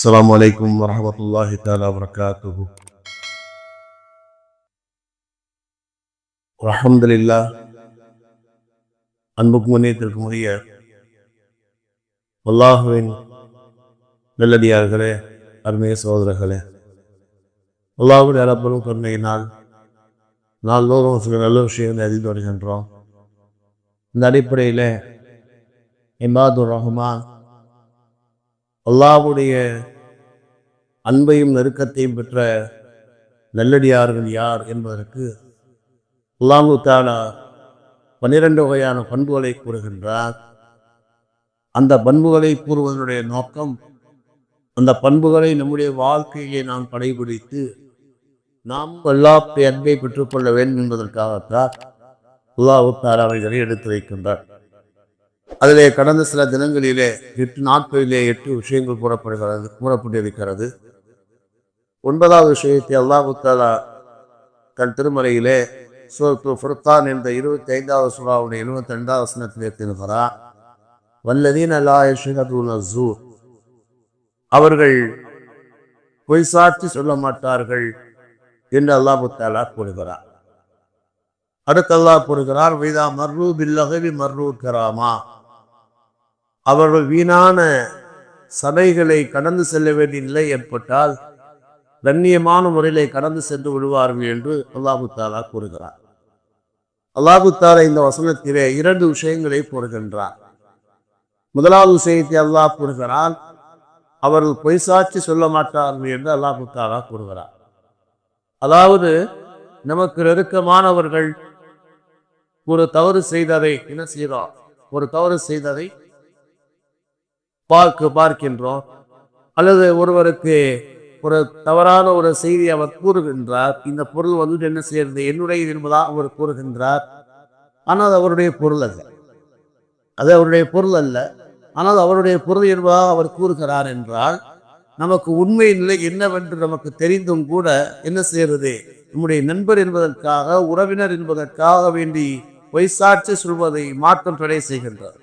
السلام عليكم ورحمة الله تعالى وبركاته الحمد لله அன்புக்கும் முன்னேற்றத்திற்கும் உரிய அல்லாஹுவின் நல்லடியார்களே அருமைய சகோதரர்களே அல்லாஹுடைய அரப்பனும் கருணையினால் நாள்தோறும் சில நல்ல விஷயங்களை அறிந்து வருகின்றோம் இந்த அடிப்படையில் இமாதுர் ரஹ்மான் அல்லாஹ்வுடைய அன்பையும் நெருக்கத்தையும் பெற்ற நல்லடியார்கள் யார் என்பதற்கு அல்லாஹு தாலா பன்னிரண்டு வகையான பண்புகளை கூறுகின்றார். அந்த பண்புகளை கூறுவதனுடைய நோக்கம் அந்த பண்புகளை நம்முடைய வாழ்க்கையை நாம் கடைபிடித்து நாம் எல்லா அன்பை பெற்றுக்கொள்ள வேண்டும் என்பதற்காகத்தான் அல்லாஹு தாலா அவைகளை எடுத்து வைக்கின்றார். அதிலே கடந்த சில தினங்களிலே எட்டு நாட்களிலே எட்டு விஷயங்கள் கூறப்படுகிறது கூறப்பட்டிருக்கிறது. ஒன்பதாவது விஷயத்தை அல்லாஹு தாலா தன் திருமலையிலே சூரத்து ஃபுர்கான் என்ற இருபத்தி ஐந்தாவது சுறாவுடைய இருபத்தி ரெண்டாவது வசனத்தில் திருகிறார் வல்லதீன் அல்லா யஷ்ஹதுன அவர்கள் பொய் சாட்சி சொல்ல மாட்டார்கள் என்று அல்லாஹு தாலா கூறுகிறார்? அடுத்து அல்லாஹ் கூறுகிறார் வைதா மர்ரூ பில்லகவி மர்ரூ கராமா அவர்கள் வீணான சபைகளை கடந்து செல்ல வேண்டிய நிலை ஏற்பட்டால் கண்ணியமான முறையிலே கடந்து சென்று விடுவார்கள் என்று அல்லாஹு தாலா கூறுகிறார். அல்லாஹு தாலா இந்த வசனத்திலே இரண்டு விஷயங்களை கூறுகின்றார். முதலாவது விஷயத்தை அல்லாஹ் கூறுகிறான் அவர்கள் பொய் சாட்சி சொல்ல மாட்டார்கள் என்று அல்லாஹு தாலா கூறுகிறார். அதாவது நமக்கு நெருக்கமானவர்கள் ஒரு தவறு செய்ததை என்ன செய்கிறோம்? ஒரு தவறு செய்ததை பார்க்க பார்க்கின்றோம். அல்லது ஒருவருக்கு ஒரு தவறான ஒரு செய்தி அவர் கூறுகின்றார். இந்த பொருள் வந்து என்ன செய்யறது என்னுடைய என்பதாக அவர் கூறுகின்றார். ஆனால் அவருடைய பொருள் அல்ல. அது அவருடைய பொருள் அல்ல. ஆனால் அவருடைய பொருள் என்பதாக அவர் கூறுகிறார் என்றால் நமக்கு உண்மை நிலை என்னவென்று நமக்கு தெரிந்தும் கூட என்ன செய்யறது நம்முடைய நண்பர் என்பதற்காக உறவினர் என்பதற்காக வேண்டி பொய்சாட்சி சொல்வதை மாற்றம் தடை செய்கின்றார்.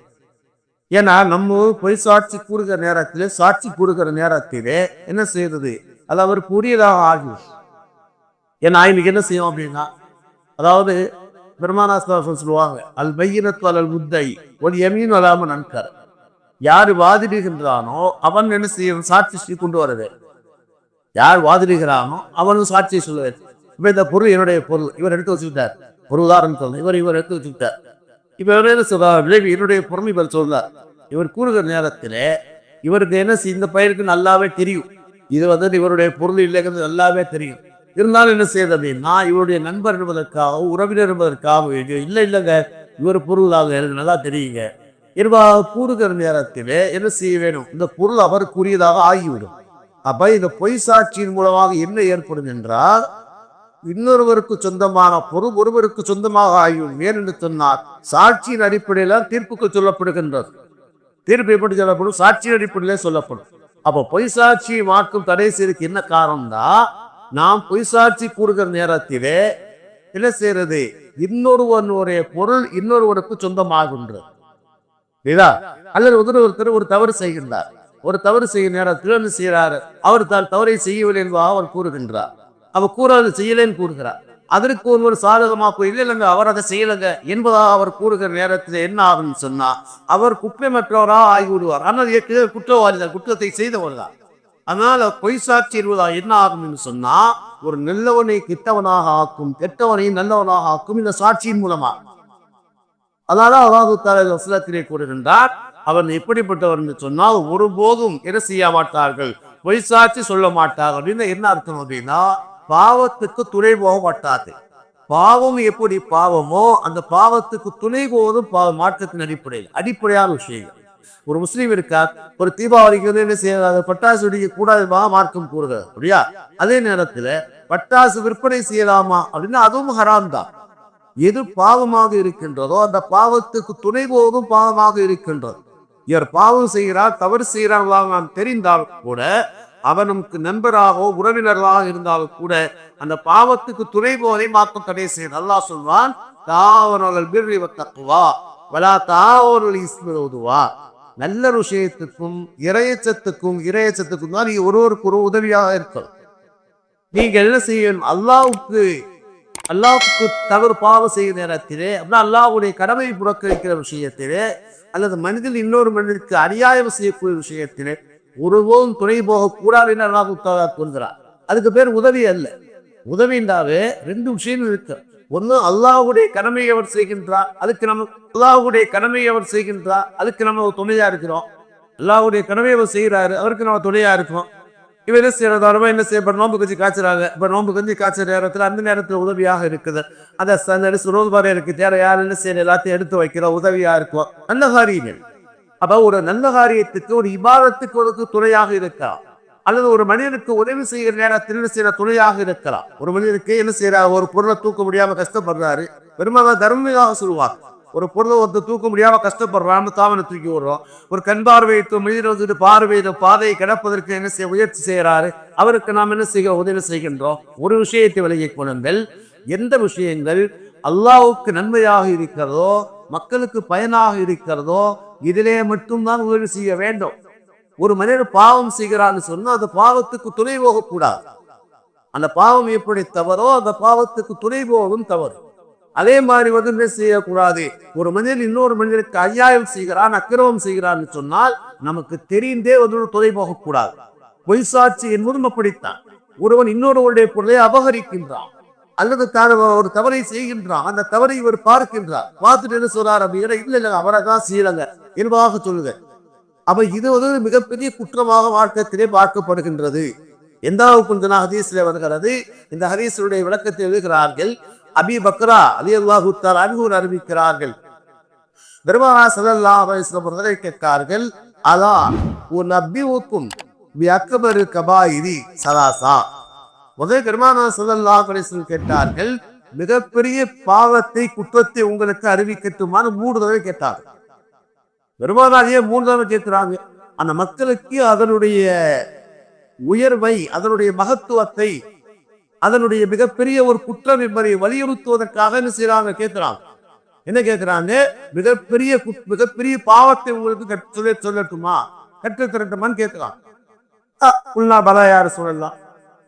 ஏன்னா நம்ம பொய் சாட்சி கூறுகிற நேரத்திலே சாட்சி கூறுகிற நேரத்திலே என்ன செய்யறது அது அவருக்கு உரியதாக ஆகும் ஏன்னா இன்னைக்கு என்ன செய்யும் அப்படின்னா அதாவது பெருமானாஸ்தாசன் சொல்லுவாங்க அல் பையினத்து அல் முத்தை ஒரு எமீன் வராமல் நன்கார். யார் வாதிடுகின்றானோ அவன் என்ன செய்யும் சாட்சி கொண்டு வரது யார் வாதிடுகிறானோ அவனும் சாட்சியை சொல்லுவார் இப்போ இந்த பொருள் என்னுடைய பொருள். இவர் எடுத்து வச்சுக்கிட்டார். ஒரு உதாரணம் சொல்ல இவர் இவர் எடுத்து வச்சுக்கிட்டார். இப்போ இவர் என்ன சொல்றார்? விளைவு என்னுடைய பொருள் இவர் சொன்னார் இவர் கூறுகிற நேரத்தில் இவருக்கு என்ன செய்ய- இந்த பயிருக்கு நல்லாவே தெரியும். இது வந்து இவருடைய பொருள் இல்லைங்கிறது நல்லாவே தெரியும். இருந்தாலும் என்ன செய்யறது அப்படின்னா இவருடைய நண்பர் என்பதற்காக உறவினர் என்பதற்காக இல்லை இல்லைங்க. இவர் பொருளாக எனக்கு நல்லா தெரியுங்க. என்பா கூறுகிற நேரத்தில் என்ன செய்ய வேணும் இந்த பொருள் அவருக்குரியதாக ஆகிவிடும். அப்ப இந்த பொய் சாட்சியின் மூலமாக என்ன ஏற்படும் என்றால் இன்னொருவருக்கு சொந்தமான பொருள் ஒருவருக்கு சொந்தமாக ஆகிவிடும். ஏன் என்று சொன்னார் சாட்சியின் அடிப்படையில் தீர்ப்புக்கு சொல்லப்படுகின்றது. தீர்ப்பு எப்படி சொல்லப்படும்? சாட்சியின் அடிப்படையிலே சொல்லப்படும். அப்போ பொய் சாட்சியை மாற்றும் தடை செய்யறதுக்கு என்ன காரணம்னா நாம் பொய் சாட்சி கூறுகிற நேரத்திலே என்ன செய்யறது? இன்னொருவனுடைய பொருள் இன்னொருவனுக்கு சொந்தமாகின்றது. புரியுதா? அல்லது ஒருத்தர் ஒருத்தர் ஒரு தவறு செய்கின்றார். ஒரு தவறு செய்யும் நேரத்தில் என்ன செய்கிறார்? அவர் தான் தவறை செய்யவில்லை என்பதாக அவர் கூறுகின்றார். அவர் கூறாது செய்யலைன்னு கூறுகிறார். அதற்கு ஒருவர் சாதகமாக போய் இல்லை இல்லைங்க அவர் அதை செய்யலைங்க என்பதாக அவர் கூறுகிற நேரத்தில் என்ன ஆகும்னு சொன்னா அவர் குற்றமற்றவராக ஆகிவிடுவார். ஆனால் ஏற்கனவே குற்றவாளி தான் குற்றத்தை செய்தவர் தான் அதனால பொய் சாட்சி இருவதா என்ன ஆகும்னு சொன்னா ஒரு நல்லவனை கெட்டவனாக ஆக்கும் கெட்டவனை நல்லவனாக ஆக்கும் இந்த சாட்சியின் மூலமா. அதனால அல்லாஹு தாலா வசலத்திலே கூறுகின்றார் அவன் எப்படிப்பட்டவர் என்று சொன்னால் ஒருபோதும் என்ன செய்ய மாட்டார்கள் பொய் சாட்சி சொல்ல மாட்டார்கள். அப்படின்னு என்ன அர்த்தம் அப்படின்னா பாவத்துக்கு துணை போக மாட்டாது பாவம் எப்படி பாவமோ அந்த பாவத்துக்கு துணை போவதும் பாவ மாற்றத்தின் அடிப்படையில் அடிப்படையான விஷயங்கள். ஒரு முஸ்லீம் இருக்கார் ஒரு தீபாவளிக்கு வந்து என்ன செய்யறாரு? பட்டாசு வெடிக்க கூடாதுமா? மார்க்கம் கூறுகிறார். அப்படியா? அதே நேரத்துல பட்டாசு விற்பனை செய்யலாமா? அப்படின்னா அதுவும் ஹராம் தான். எது பாவமாக இருக்கின்றதோ அந்த பாவத்துக்கு துணை போவதும் பாவமாக இருக்கின்றது. இவர் பாவம் செய்கிறார் தவறு செய்கிறார்களாக நாம் தெரிந்தால் கூட அவன் நமக்கு நண்பராகவோ உறவினர்களாக இருந்தாலும் கூட அந்த பாவத்துக்கு துணை போவதை மாற்றம் தடை செய்ய அல்லாஹ் சொல்வான் தாவரல் பிரிவ தக்குவா வலா தாவனல் இஸ்மிரோதுவா நல்ல விஷயத்துக்கும் இறையச்சத்துக்கும் இறையச்சத்துக்கும் தான் நீங்க ஒருவருக்கு ஒரு உதவியாக இருக்கணும் நீங்க என்ன செய்யணும்? அல்லாவுக்கு அல்லாவுக்கு தவறு பாவம் செய்யும் நேரத்திலே அப்படின்னா அல்லாவுடைய கடமை புறக்கணிக்கிற விஷயத்திலே அல்லது மனிதன் இன்னொரு மனிதனுக்கு அநியாயம் செய்யக்கூடிய விஷயத்திலே ஒருபோதும் துணை போகக்கூடாது என்று அல்லாஹ் உத்தரவா அதுக்கு பேர் உதவி அல்ல. உதவின்றாவே ரெண்டு விஷயம் இருக்கு. ஒன்று அல்லாஹுடைய கடமையை அவர் செய்கின்றார். அதுக்கு நம்ம அல்லாஹ்வுடைய கடமையை அவர் செய்கின்றார். அதுக்கு நம்ம ஒரு துணையா இருக்கிறோம். அல்லாஹுடைய கடமையை அவர் செய்கிறாரு. அவருக்கு நம்ம துணையா இருக்கோம். இவர் என்ன செய்யறதாரமா என்ன செய்ய இப்போ நோம்பு கஞ்சி காய்ச்சறாங்க. இப்போ நோம்பு கஞ்சி காய்ச்சற நேரத்தில் அந்த நேரத்தில் உதவியாக இருக்குது. அந்த சந்தடி சுரோதுபாரம் இருக்கு தேவை யார்? என்ன செய்யணும்? எல்லாத்தையும் எடுத்து வைக்கிறோம் உதவியா இருக்கும். அந்த காரியங்கள். அப்ப ஒரு நல்ல காரியத்துக்கு ஒரு இபாதத்துக்கு ஒரு துணையாக இருக்கலாம் அல்லது ஒரு மனிதனுக்கு உதவி செய்கிற நேரத்தில் என்ன செய்யற? துணையாக இருக்கலாம் ஒரு மனிதனுக்கு என்ன செய்யறா? ஒரு பொருளை தூக்க முடியாம கஷ்டப்படுறாரு. பெரும்பாலும் தர்மியாக சொல்லுவாங்க ஒரு பொருளை ஒருத்தர் தூக்க முடியாம கஷ்டப்படுறான்னு தாவனை தூக்கி விடுறோம். ஒரு கண் பார்வையற்ற மனிதர் வந்துட்டு பார்வையிட பாதையை கிடப்பதற்கு என்ன செய்ய முயற்சி செய்யறாரு அவருக்கு நாம் என்ன செய்ய உதவி செய்கின்றோம். ஒரு விஷயத்தை விலகி கொள்ளுங்கள். எந்த விஷயங்கள் அல்லாவுக்கு நன்மையாக இருக்கிறதோ மக்களுக்கு பயனாக இருக்கிறதோ இதிலே மட்டும்தான் உதவி செய்ய வேண்டும். ஒரு மனிதர் பாவம் செய்கிறான்னு சொன்னா அந்த பாவத்துக்கு துணை போகக்கூடாது. அந்த பாவம் எப்படி தவறோ அந்த பாவத்துக்கு துணை போகும் தவறு. அதே மாதிரி வந்து என்ன செய்யக்கூடாது? ஒரு மனிதன் இன்னொரு மனிதனுக்கு அநியாயம் செய்கிறான் அக்கிரமம் செய்கிறான்னு சொன்னால் நமக்கு தெரிந்தே வந்து துணை போகக்கூடாது. பொய் சாட்சி என்பதும் அப்படித்தான். ஒருவன் இன்னொருவருடைய பொருளை அபகரிக்கின்றான். அல்லது தான் ஒரு தவறை செய்கின்றான். அந்த தவறை இவர் பார்க்கின்றார். பார்த்துட்டு என்ன சொல்றார் அப்படிங்கிற இல்ல இல்ல அவரை தான் செய்யலங்க என்பதாக சொல்லுங்க. அப்ப இது வந்து மிகப்பெரிய குற்றமாக வாழ்க்கத்திலே பார்க்கப்படுகின்றது. எந்த அளவுக்கு ஹதீஸ்ல வருகிறது? இந்த ஹதீஸுடைய விளக்கத்தை எழுதுகிறார்கள். அபி பக்ரா அலி குத்தார் அன்பூர் அறிவிக்கிறார்கள். பெருமானா சல்லல்லா அவர்களை கேட்கார்கள் அதா உன் அபிவுக்கும் அக்கபரு கபாயிரி சலாசா? முதல் பெருமானா சதல்லா கணேசன் கேட்டார்கள் மிகப்பெரிய பாவத்தை குற்றத்தை உங்களுக்கு அறிவிக்கட்டுமான்னு மூன்று தடவை கேட்டார்கள். பெருமானாரியே மூணு தடவை கேட்கிறாங்க? அந்த மக்களுக்கு அதனுடைய உயர்வை அதனுடைய மகத்துவத்தை அதனுடைய மிகப்பெரிய ஒரு குற்றம் என்பதை வலியுறுத்துவதற்காக என்ன செய்யறாங்க கேட்கிறாங்க. என்ன கேட்கிறாங்க? மிகப்பெரிய மிகப்பெரிய பாவத்தை உங்களுக்கு கற்று சொல்ல சொல்லட்டுமா? கற்று தரட்டுமான்னு கேட்கிறான் உள்ள பல யாரு சொல்லலாம்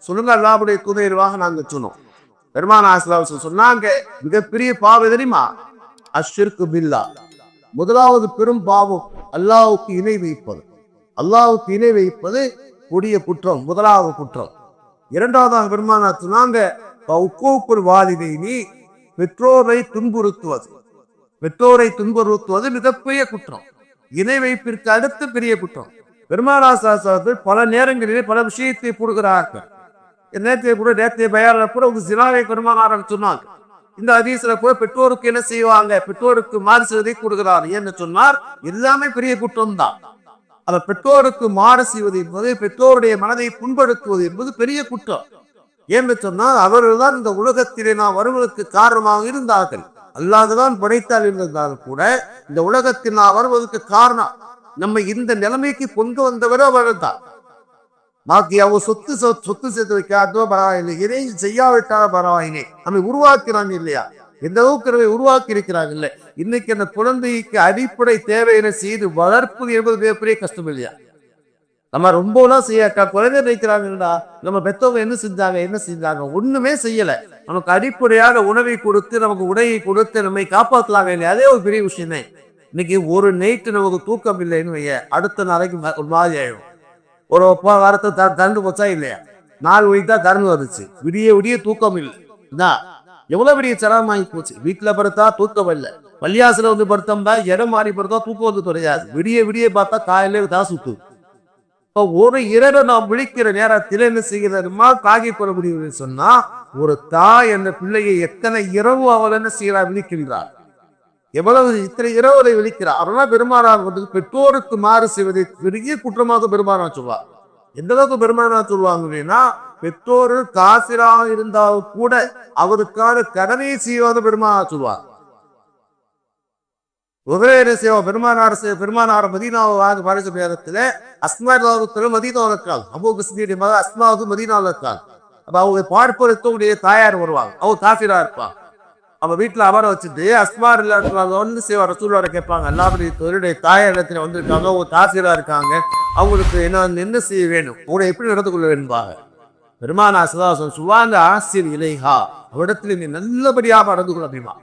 சொல்லுங்க அல்லாவுடைய துணையர்வாக நாங்க சொன்னோம். பெருமான ஆசிலாவசம் சொன்னாங்க மிகப்பெரிய பாவம் தெரியுமா? அஷ்ஷிற்கு பில்லா. முதலாவது பெரும் பாவம் அல்லாவுக்கு இணை வைப்பது. அல்லாவுக்கு இணை வைப்பது கொடிய குற்றம் முதலாவது குற்றம். இரண்டாவதாக பெருமானா சொன்னாங்க வாதிதை நீ பெற்றோரை துன்புறுத்துவது. பெற்றோரை துன்புறுத்துவது மிகப்பெரிய குற்றம். இணை வைப்பிற்கு அடுத்து பெரிய குற்றம். பெருமானாசாசர்கள் பல நேரங்களிலே பல விஷயத்தை போடுகிறார்கள். நேற்றைய கூட நேற்றைய பயாரில் கூட உங்க சினாவை பெருமானாரம் சொன்னாங்க. இந்த அதிசல கூட பெற்றோருக்கு என்ன செய்வாங்க? பெற்றோருக்கு மாறு செய்வதை கொடுக்கிறார் என்று சொன்னார் எல்லாமே பெரிய குற்றம் தான் அந்த பெற்றோருக்கு மாறு செய்வது என்பது பெற்றோருடைய மனதை புண்படுத்துவது என்பது பெரிய குற்றம். ஏன்னு சொன்னால் அவர்கள்தான் இந்த உலகத்திலே நாம் வருவதற்கு காரணமாக இருந்தார்கள். அல்லாதுதான் படைத்தால் இருந்தாலும் கூட இந்த உலகத்தில் நான் வருவதற்கு காரணம் நம்ம இந்த நிலைமைக்கு கொண்டு வந்தவர் அவர்கள் தான் பாக்கி சொத்து சொத்து சேர்த்து வைக்காதோ பரவாயில்லை எதையும் செய்யாவிட்டாலும் பரவாயில்லை நம்மை உருவாக்கிறாங்க இல்லையா எந்த அளவுக்கு நம்மை உருவாக்கி இருக்கிறாங்க இல்லை இன்னைக்கு அந்த குழந்தைக்கு அடிப்படை தேவையினை செய்து வளர்ப்பது என்பது மிகப்பெரிய கஷ்டம் இல்லையா நம்ம ரொம்பலாம் செய்ய குழந்தை நினைக்கிறாங்கடா நம்ம பெத்தவங்க என்ன செஞ்சாங்க என்ன செஞ்சாங்க ஒண்ணுமே செய்யல நமக்கு அடிப்படையாக உணவை கொடுத்து நமக்கு உடையை கொடுத்து நம்மை காப்பாத்தலாங்க இல்லையா அதே ஒரு பெரிய விஷயமே இன்னைக்கு ஒரு நைட்டு நமக்கு தூக்கம் இல்லைன்னு வைய அடுத்த நாளைக்கு ஒரு மாதிரி ஆயிடும் ஒரு ஒப்பா வாரத்தை த கரண்டு போச்சா இல்லையா? நாலு மணிக்கு தான் கரண்ட் வந்துச்சு. விடிய விடிய தூக்கம் இல்லை. இதான் எவ்வளவு பெரிய சிரமமாகி போச்சு. வீட்டில் படுத்தா தூக்கம் இல்லை. பள்ளியாசுல வந்து படுத்தோம்னா இடம் மாறி படுத்தா தூக்கம் வந்து தொலையாது விடிய விடிய பார்த்தா காலையில தான் சுத்து இப்போ ஒரு இரவு நாம் விழிக்கிற நேரத்தில் என்ன செய்கிறதுமா காகி போட முடியும்னு சொன்னா ஒரு தாய் அந்த பிள்ளையை எத்தனை இரவு அவள் என்ன செய்கிறார் விழிக்கின்றார் எவ்வளவு இத்தனை இரவுகளை விழிக்கிறார்? அவரெல்லாம் பெருமானார் வந்து பெற்றோருக்கு மாறு செய்வதை பெரிய குற்றமாக பெருமானார் சொல்வார். எந்த அளவுக்கு பெருமானார் சொல்லுவாங்க அப்படின்னா பெற்றோர் காசிராக இருந்தால் கூட அவருக்கான கடனை செய்வாத பெருமானார் சொல்வார். உபரேர சேவா பெருமானார் சே- பெருமானார் மதீனாவை வாங்க பரிசு பேரத்தில் அஸ்மாவுக்கு மதீனாவில் இருக்காங்க அபு கிருஷ்ணனுடைய மகன் அஸ்மாவுக்கு மதீனாவில் இருக்காங்க அப்ப அவங்க பார்ப்பதற்கு உடைய தாயார் வருவாங்க. அவங்க காசிரா இருப்பாங்க. அவ வீட்டில் அமர வச்சுட்டு அஸ்மார் இல்லாத வந்து சேவா ரசூலோட கேட்பாங்க. அல்லாபடி தொழிலுடைய தாயிடத்துல வந்திருக்காங்க. ஒரு தாசிலாக இருக்காங்க. அவங்களுக்கு என்ன என்ன செய்ய வேணும் உங்களை எப்படி நடந்து கொள்ள வேணும்பாங்க பெருமானா சதாசன் சுவாந்த ஆசிர் இலைஹா. அவரிடத்தில் நீ நல்லபடியாக நடந்து கொள்ள அப்படிமா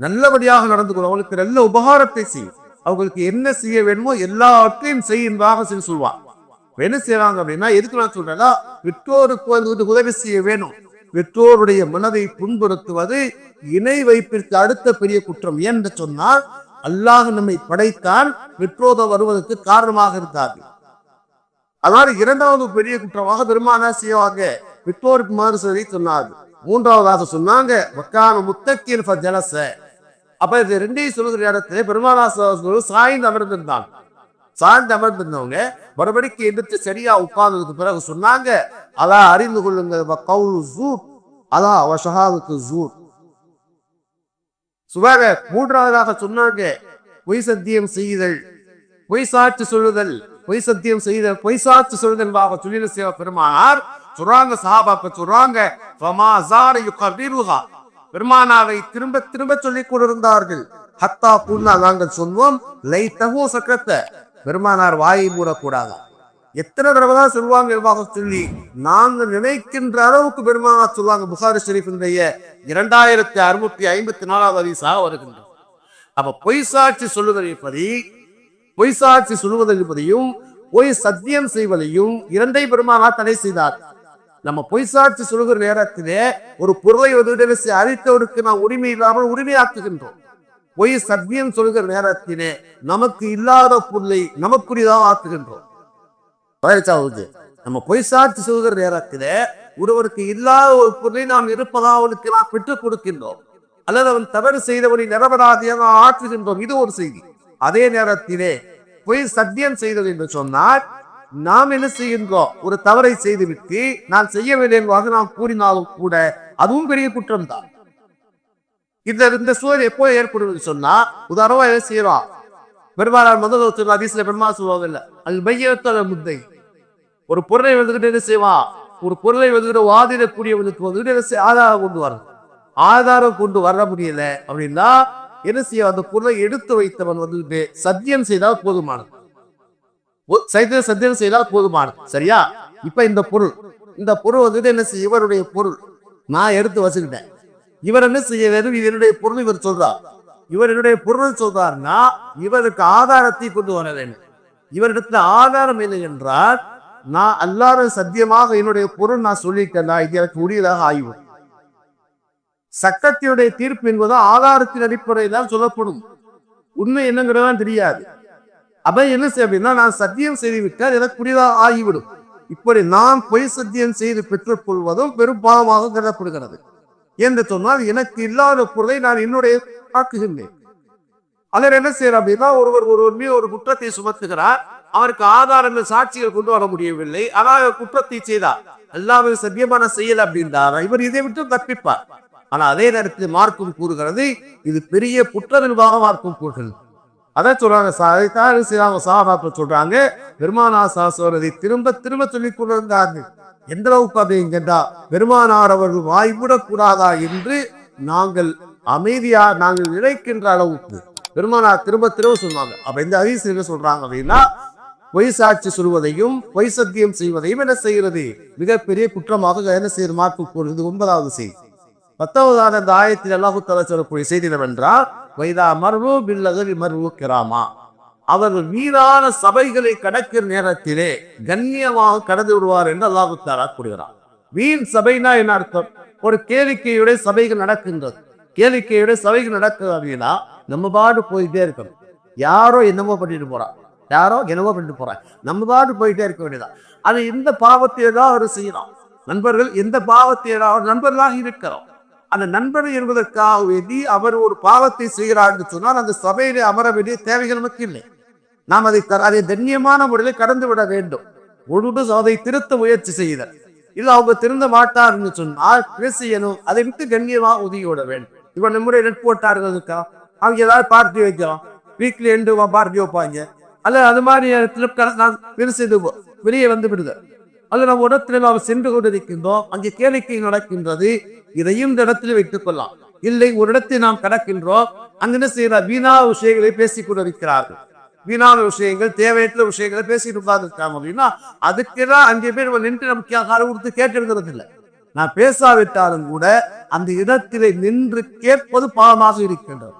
நல்லபடியாக நடந்து கொள்ள அவங்களுக்கு நல்ல உபகாரத்தை செய். அவங்களுக்கு என்ன செய்ய வேணுமோ எல்லாத்தையும் செய்யும்பாக சொல்லி சொல்லுவான் என்ன செய்யறாங்க அப்படின்னா எதுக்கு நான் சொல்றேன்னா பெற்றோருக்கு வந்து உதவி செய்ய வேணும். பெற்றோருடைய மனதை புண்படுத்துவது இணை வைப்பிற்கு அடுத்த பெரிய குற்றம். என்று சொன்னால் அல்லாஹ் நம்மை படைத்தான் பெற்றோத வருவதற்கு காரணமாக இருக்காது அதனால் இரண்டாவது பெரிய குற்றமாக பெருமானா செய்வாங்க. பெற்றோருக்கு மாறு சொல்லி சொன்னாங்க மூன்றாவதாக சொன்னாங்க வக்கான முத்தக்கீர் ஜலச அப்ப இது ரெண்டையும் சொல்லுகிற இடத்துல பெருமானா சாய்ந்து அமர்ந்திருந்தாங்க. சார்ந்து அமர்ந்திருந்தவங்க மறுபடிக்கு எந்திரிச்சு சரியா உட்கார்ந்ததுக்கு பிறகு சொன்னாங்க அதா அறிந்து கொள்ளுங்க கவுல் ஜூர். அதா ஜூர். சுபாக மூன்றாவதாக சொன்னாங்க பொய் சத்தியம் செய்தல். பொய் சாட்சி சொல்லுதல். பொய் சத்தியம் செய்தல். பொய் சாட்சி சொல்லுதல் வாக சொல்லின சேவ பெருமானார் சொல்றாங்க சஹாபாக்க சொல்றாங்க ஃபமா ஜார யுகபிருஹா பெருமானாவை திரும்ப திரும்ப சொல்லிக் கொண்டிருந்தார்கள். ஹத்தா குன்னா நாங்கள் சொல்வோம் லைத்தகோ சக்கரத்தை பெருமானார் வாயை மூடக்கூடாதா. எத்தனை தடவை தான் சொல்லுவாங்க என்பதாக சொல்லி நாங்கள் நினைக்கின்ற அளவுக்கு பெருமானார் சொல்லுவாங்க புகாரி ஷெரீஃபினுடைய இரண்டாயிரத்தி அறுநூத்தி ஐம்பத்தி நாலாவது அதிசாக வருகின்றோம் அப்ப பொய் சாட்சி சொல்லுவதை பொய் சாட்சி சொல்லுவதையும் பொய் சத்தியம் செய்வதையும் இரண்டை பெருமானார் தடை செய்தார். நம்ம பொய் சாட்சி சொல்லுகிற நேரத்திலே ஒரு பொருளை வந்து அழித்தவருக்கு நாம் உரிமை இல்லாமல் உரிமையாக்குகின்றோம். பொய் சத்தியம் சொல்லுகிற நேரத்திலே நமக்கு இல்லாத பொருளை நமக்குரியதாக ஆக்குகின்றோம். பதினெட்டாவது நம்ம பொய் சாட்சி சொல்கிற நேரத்திலே ஒருவருக்கு இல்லாத ஒரு பொருளை நாம் இருப்பதா அவனுக்கு நாம் பெற்றுக் கொடுக்கின்றோம். அல்லது அவன் தவறு செய்தவனை நிரபராதியாக ஆற்றுகின்றோம். இது ஒரு செய்தி. அதே நேரத்திலே பொய் சத்தியம் செய்தது என்று சொன்னால் நாம் என்ன செய்கின்றோம்? ஒரு தவறை செய்துவிட்டு நான் செய்ய என்பதாக நாம் கூறினாலும் கூட அதுவும் பெரிய குற்றம் தான் இந்த இந்த சூழல் எப்போ ஏற்படுதுன்னு சொன்னா உதாரணமா என்ன செய்யறோம் பெருமானார் முதல் சொன்ன அதிசல பெருமா சொல்லுவாங்க இல்ல அது மையத்தோட முத்தை. ஒரு பொருளை வந்துகிட்டு என்ன செய்வான்? ஒரு பொருளை வந்துகிட்டு வாதிடக்கூடியவனுக்கு வந்துகிட்டு என்ன செய்ய ஆதாரம் கொண்டு வரணும் ஆதாரம் கொண்டு வர முடியல அப்படின்னா என்ன செய்ய அந்த பொருளை எடுத்து வைத்தவன் வந்துட்டு சத்தியம் செய்தால் போதுமானது. ஒ- சைத்திய சத்தியம் செய்தால் போதுமானது. சரியா? இப்ப இந்த பொருள் இந்த பொருள் வந்துட்டு என்ன செய்ய இவருடைய பொருள். நான் எடுத்து வச்சுக்கிட்டேன். இவர் என்ன செய்ய வேண்டும் இது என்னுடைய பொருள் இவர் சொல்றார். இவர் என்னுடைய பொருள் சொல்றார்னா இவருக்கு ஆதாரத்தை கொண்டு வர வேண்டும். இவரிடத்துல ஆதாரம் இல்லை என்றால் நான் எல்லாரும் சத்தியமாக என்னுடைய பொருள் நான் சொல்லிட்டேன்னா இது எனக்கு உரியதாக ஆய்வு சட்டத்தினுடைய தீர்ப்பு என்பது ஆதாரத்தின் அடிப்படையில் தான் சொல்லப்படும். உண்மை என்னங்கிறதான் தெரியாது. அப்ப என்ன செய்ய அப்படின்னா நான் சத்தியம் செய்து விட்டால் எனக்கு புரிதாக ஆகிவிடும். இப்படி நான் பொய் சத்தியம் செய்து பெற்றுக் கொள்வதும் பெரும் பாவமாக கருதப்படுகிறது. என்று சொன்னால் எனக்கு இல்லாத பொருளை நான் என்னுடைய ஆக்குகின்றேன் அதில் என்ன செய்யற அப்படின்னா ஒருவர் ஒருவர் மீது ஒரு குற்றத்தை சுமத்துகிறார் அவருக்கு ஆதாரங்கள் சாட்சிகள் கொண்டு வர முடியவில்லை ஆனால் குற்றத்தை செய்தார் எல்லாமே சத்தியமான செய்யல அப்படின்றார் இவர் இதை விட்டு தப்பிப்பார் ஆனா அதே நேரத்தில் மார்க்கும் கூறுகிறது இது பெரிய குற்ற நிர்வாக மார்க்கும் கூறுகிறது அதான் சொல்றாங்க சா- அதைத்தான் சொல்றாங்க பெருமானா சாசோரதை திரும்ப திரும்ப சொல்லிக் கொண்டிருந்தார்கள் எந்த அளவுக்கு அப்படிங்கன்றா பெருமானார் அவர்கள் வாய்விடக் கூடாதா என்று நாங்கள் அமைதியா நாங்கள் நினைக்கின்ற அளவுக்கு பெருமானார் திரும்ப திரும்ப சொல்லுவாங்க அப்ப இந்த அதிசயம் என்ன சொல்றாங்க அப்படின்னா பொய் சாட்சி சொல்வதையும் பொய் சத்தியம் செய்வதையும் என்ன செய்கிறது? மிகப்பெரிய குற்றமாக என்ன செய்ய மார்க்கு கூறுகிறது ஒன்பதாவது செய்தி. பத்தாவதான அந்த ஆயத்தில் அல்லாஹு தலை சொல்லக்கூடிய செய்தி என்னவென்றால் வைதா மர்வு பில்லகரி மர்வு கிராமா. அவர்கள் மீதான சபைகளை கடக்கிற நேரத்திலே கண்ணியமாக கடந்து விடுவார் என்று அல்லாஹு தாரா கூறுகிறார் வீண் சபைனா என்ன அர்த்தம்? ஒரு கேளிக்கையுடைய சபைகள் நடக்கின்றது. கேளிக்கையுடைய சபைகள் நடக்குது அப்படின்னா நம்ம பாடு போயிட்டே இருக்கணும். யாரோ என்னமோ பண்ணிட்டு போறான் யாரோ என்னவோ பண்ணிட்டு போறான் நம்ம பாடு போயிட்டே இருக்க வேண்டியதான் அது இந்த பாவத்தை தான் அவர் செய்யலாம் நண்பர்கள் எந்த பாவத்தை நண்பர்களாக இருக்கிறோம்? அந்த நண்பர் என்பதற்காக வேண்டி அவர் ஒரு பாவத்தை செய்கிறார் என்று சொன்னால் அந்த சபையிலே அமர வேண்டிய தேவைகள் நமக்கு இல்லை. நாம் அதை அதை தண்ணியமான முறையில் கடந்து விட வேண்டும். ஒழுங்கு அதை திருத்த முயற்சி செய்தல். இல்லை அவங்க திருந்த மாட்டார்னு சொன்னால் என்ன அதை விட்டு கண்ணியமாக ஒதுங்கி விட வேண்டும். இவன் நம்முடைய நெட் போட்டார்களுக்கா அவங்க ஏதாவது பார்ட்டி வைக்கலாம் வீக்லி எண்டு பார்ட்டி வைப்பாங்க. அல்ல அது மாதிரி நேரத்தில் நான் பெருசு வெளியே வந்து விடுதல். அது நம்ம இடத்துல நாம் சென்று கொண்டிருக்கின்றோம். அங்கே கேளிக்கை நடக்கின்றது. இதையும் இந்த இடத்துல வைத்துக் கொள்ளலாம். இல்லை ஒரு இடத்தை நாம் கடக்கின்றோம். அங்க என்ன செய்யற வீணா விஷயங்களை பேசிக் கொண்டிருக்கிறார்கள். வீணான விஷயங்கள் தேவையற்ற விஷயங்களை பேசிட்டு உட்கார்ந்துருக்காங்க அப்படின்னா அதுக்கெல்லாம் அஞ்சு பேர் நின்று நமக்கு காரம் கொடுத்து கேட்டிருக்கிறது இல்லை நான் பேசாவிட்டாலும் கூட அந்த இடத்திலே நின்று கேட்பது பாவமாக இருக்கின்றது.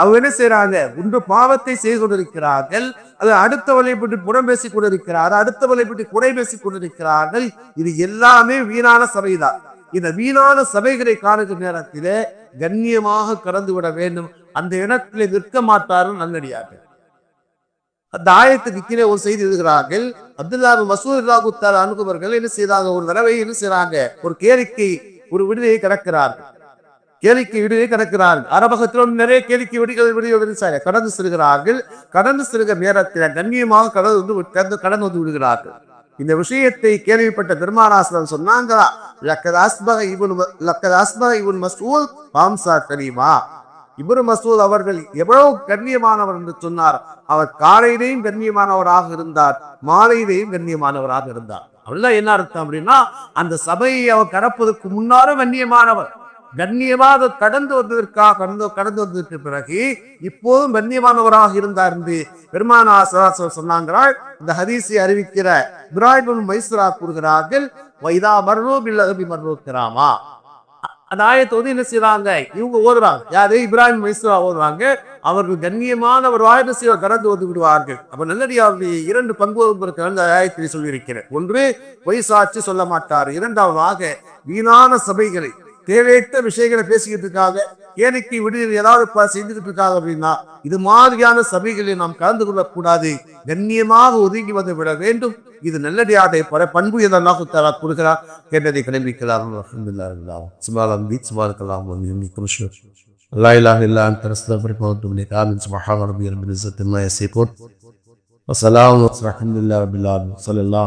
அவங்க என்ன செய்யறாங்க உண்டு பாவத்தை செய்து கொண்டிருக்கிறார்கள். அது அடுத்தவளை பற்றி புறம் பேசிக் கொண்டிருக்கிறார்கள். அடுத்தவளை பற்றி குறை பேசிக் கொண்டிருக்கிறார்கள். இது எல்லாமே வீணான சபைதான். இந்த வீணான சபைகளை காணுகிற நேரத்திலே கண்ணியமாக கடந்து விட வேண்டும். அந்த இடத்திலே நிற்க மாட்டார்கள் நல்லடியார்கள். அந்த ஆயத்துக்கு கீழே ஒரு செய்தி எழுதுகிறார்கள். அப்துல்லா மசூத் குத்தார் அனுபவர்கள் என்ன செய்தாங்க? ஒரு தடவை என்ன செய்யறாங்க ஒரு கேளிக்கை ஒரு விடுதியை கடக்கிறார்கள். கேளிக்கை விடுவே கிடக்கிறார்கள் அரபகத்திலும் நிறைய கேளிக்கை விடுகள் விடுதலை கடந்து செல்கிறார்கள். கடந்து செல்கிற நேரத்தில் கண்ணியமாக கடந்து வந்து கடந்து கடந்து வந்து விடுகிறார்கள். இந்த விஷயத்தை கேள்விப்பட்ட பெருமானாசனம் சொன்னாங்களா லக்கத் இவன் லக்கத் இவன் மசூல்? பாம்சா தெரியுமா? இவரு மசூத் அவர்கள் எவ்வளவு கண்ணியமானவர் என்று சொன்னார். அவர் காலையிலேயும் கண்ணியமானவராக இருந்தார் மாலையிலேயும் கண்ணியமானவராக இருந்தார். அப்படிலாம் என்ன அர்த்தம் அப்படின்னா அந்த சபையை அவர் கடப்பதற்கு முன்னாலும் கண்ணியமானவர். கண்ணியமாக கடந்து வந்ததற்காக கடந்து கடந்து வந்ததற்கு பிறகு இப்போதும் கண்ணியமானவராக இருந்தார் என்று பெருமானா சராசர் சொன்னாங்கிறாள் இந்த ஹதீஸை அறிவிக்கிற இப்ராஹிம் மைசூரா கூறுகிறார்கள் வைதா மர்ரோ பில்லகபி மர்ரோ கிராமா. அந்த ஆயத்தை வந்து என்ன செய்யறாங்க இவங்க ஓதுறாங்க. யாரு? இப்ராஹிம் மைசூரா ஓதுறாங்க. அவர்கள் கண்ணியமான ஒரு ஆயுத கடந்து வந்து விடுவார்கள். அப்ப நல்லடியாருடைய இரண்டு பங்கு அந்த ஆயத்தை சொல்லியிருக்கிறேன். ஒன்று பொய் சாட்சி சொல்ல மாட்டார். இரண்டாவதாக வீணான சபைகளை தேவையற்ற விஷயங்களை பேசிக்கிட்டு இருக்காங்க ஏனைக்கு விடுதல் ஏதாவது ப- செஞ்சுக்கிட்டு இருக்காங்க அப்படின்னா இது மாதிரியான சபைகளில் நாம் கலந்து கொள்ளக்கூடாது கண்ணியமாக ஒதுங்கி வந்து விட வேண்டும் இது நல்லடியாடை பல பண்பு எதனாக தரா கொடுக்கிறார் கேட்டதை கடைபிடிக்கலாம் அல்ஹம்துலில்லாஹ் சுபாலம் பீத் சுபாலக்கலாம் لا إله إلا أنت نستغفرك ونتوب إليك آمين سبحان ربي رب العزة عما يصفون وسلام والحمد لله رب العالمين صلى الله